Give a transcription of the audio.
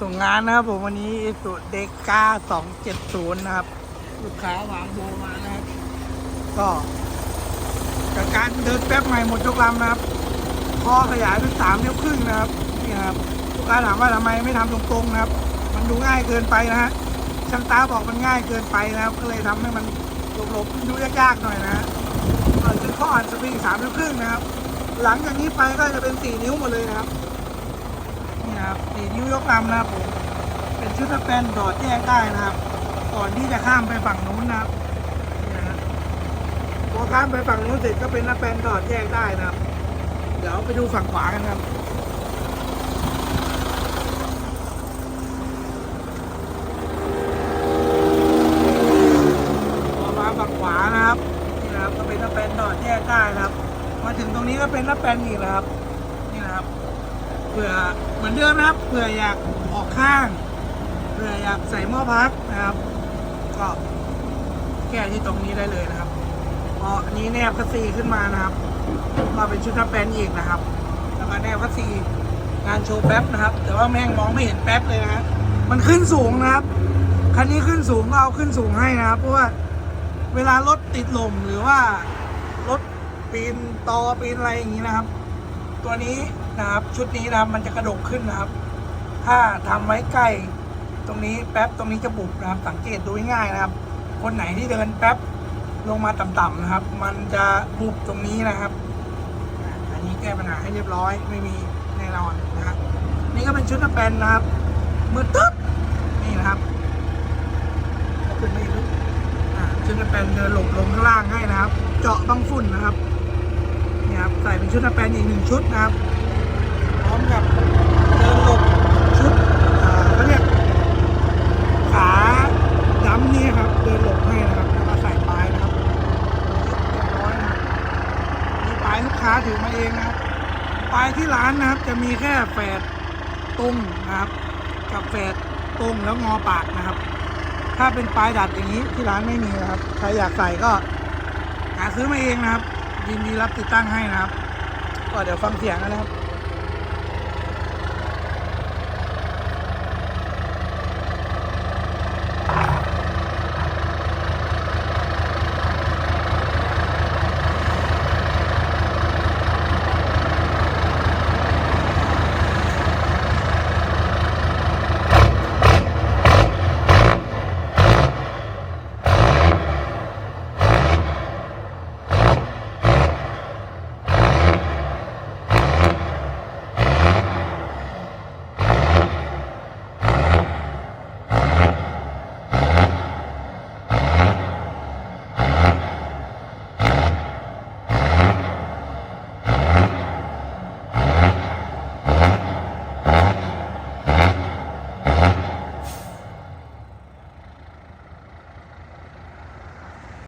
ส่งงานนะครับผมวันนี้สุเดก้าสองเจ็ดศูนย์นะครับ ลูกค้าวางโบมานะครับ ก็จากการเดินแป๊บใหม่หมดยกลำนะครับคอขยายเป็นสามนิ้วครึ่งนะครับนี่ครับลูกค้าถามว่าทำไมไม่ทำตรงๆนะครับ มันดูง่ายเกินไปนะฮะช่างตาบอกมันง่ายเกินไปนะครับ ก็เลยทำให้มันหลบๆดูยากๆหน่อยนะฮะเปิดเป็นข้ออันสปริงสามนิ้วครึ่งนะครับ หลังจากนี้ไปก็จะเป็นสี่นิ้วหมดเลยนะครับ นะครับสี่นิ้วยกลำนะครับผมเป็นชุดสแปนดอดแยกได้นะครับ ก่อนที่จะข้ามไปฝั่งนู้นนะครับพอข้ามไปฝั่งนู้นเสร็จก็เป็นสแปนดอดแยกได้นะครับ เดี๋ยวไปดูฝั่งขวากันครับพอมาฝั่งขวาครับนี่นะครับก็เป็นสแปนดอดแยกได้นะครับ มาถึงตรงนี้ก็เป็นสแปนอีกนะครับ นี่นะครับ เผื่อเหมือนเดิมนะครับเผื่ออยากออกข้างเผื่ออยากใส่หม้อพักนะครับ ก็แก้ที่ตรงนี้ได้เลยนะครับพออันนี้แนบคัสซีขึ้นมานะครับก็เป็นชุดทับแปนอีกนะครับแล้วก็แนบคัสซีงานโชว์แป๊บนะครับ แต่ว่าแม่งมองไม่เห็นแป๊บเลยนะฮะมันขึ้นสูงนะครับคันนี้ขึ้นสูงก็เอาขึ้นสูงให้นะครับ เพราะว่าเวลารถติดลมหรือว่ารถปีนตอปีนอะไรอย่างนี้นะครับ ตัวนี้ นะครับ ชุดนี้นะครับมันจะกระดกขึ้นนะครับ ถ้าทำไว้ใกล้ ตรงนี้แป๊บตรงนี้จะบุบนะครับ สังเกตดูง่ายนะครับ คนไหนที่เดินแป๊บลงมาต่ำๆนะครับ มันจะบุบตรงนี้นะครับ อันนี้แก้ปัญหาให้เรียบร้อยไม่มีแน่นอนนะครับนี่ก็เป็นชุดนักแปนนะครับ มือตึ๊บนี่นะครับขึ้นไม่ลึกอ่าชุดนักแปนเดินหลบลงข้างล่างให้นะครับ เจาะต้องฝุ่นนะครับนี่ครับใส่เป็นชุดนักแปนอีกหนึ่งชุดนะครับ ร้อมกับเดินหลบชุดเขาเรียกขาดั้มนี่ครับ เดินหลบให้นะครับแล้วก็ใส่ปลายนะครับเรียบร้อยนะครับมีปลายลูกค้าถือมาเองนะครับปลายที่ร้านนะครับ จะมีแค่แฝดตรงนะครับ กับแฝดตรงแล้วงอปากนะครับ ถ้าเป็นปลายดัดอย่างนี้ที่ร้านไม่มีนะครับใครอยากใส่ก็หาซื้อมาเองนะครับ ยินดีรับติดตั้งให้นะครับ ก็เดี๋ยวฟังเสียงกันนะครับ